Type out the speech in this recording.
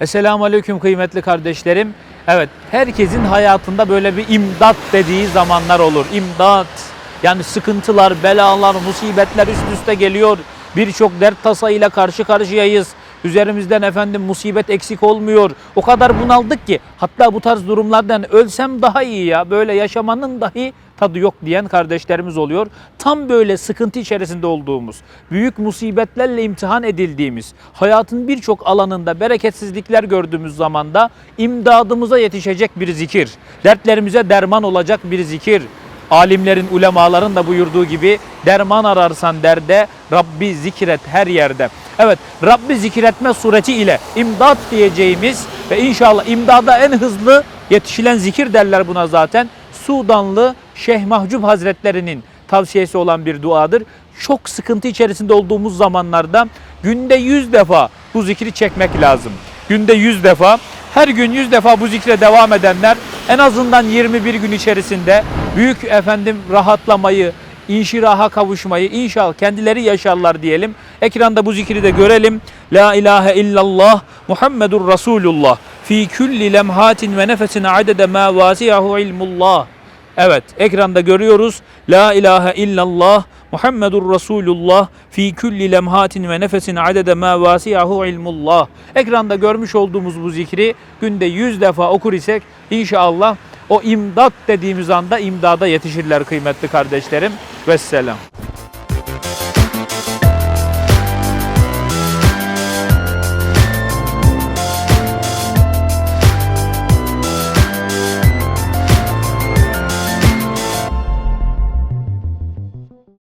Esselamu Aleyküm kıymetli kardeşlerim. Evet herkesin hayatında böyle bir imdat dediği zamanlar olur. İmdat yani sıkıntılar, belalar, musibetler üst üste geliyor. Birçok dert tasayla karşı karşıyayız. Üzerimizden efendim musibet eksik olmuyor. O kadar bunaldık ki hatta bu tarz durumlardan ölsem daha iyi ya. Böyle yaşamanın dahi tadı yok diyen kardeşlerimiz oluyor. Tam böyle sıkıntı içerisinde olduğumuz, büyük musibetlerle imtihan edildiğimiz, hayatın birçok alanında bereketsizlikler gördüğümüz zamanda imdadımıza yetişecek bir zikir, dertlerimize derman olacak bir zikir. Alimlerin, ulemaların da buyurduğu gibi derman ararsan derde Rabbi zikret her yerde. Evet Rabbi zikretme sureti ile imdat diyeceğimiz ve inşallah imdada en hızlı yetişilen zikir derler buna zaten. Sudanlı Şeyh Mahcub Hazretlerinin tavsiyesi olan bir duadır. Çok sıkıntı içerisinde olduğumuz zamanlarda günde 100 defa bu zikri çekmek lazım. Günde 100 defa. Her gün 100 defa bu zikre devam edenler en azından 21 gün içerisinde büyük efendim rahatlamayı, inşiraha kavuşmayı inşallah kendileri yaşarlar diyelim. Ekranda bu zikri de görelim. La ilahe illallah Muhammedur Resulullah fi külli lemhatin ve nefesin adede ma vasiyahu ilmullah. Evet ekranda görüyoruz. La ilahe illallah Muhammedur Resulullah fi külli lemhatin ve nefesin adede ma vasiyahu ilmullah. Ekranda görmüş olduğumuz bu zikri günde 100 defa okur isek inşallah o imdat dediğimiz anda imdada yetişirler kıymetli kardeşlerim. Vesselam.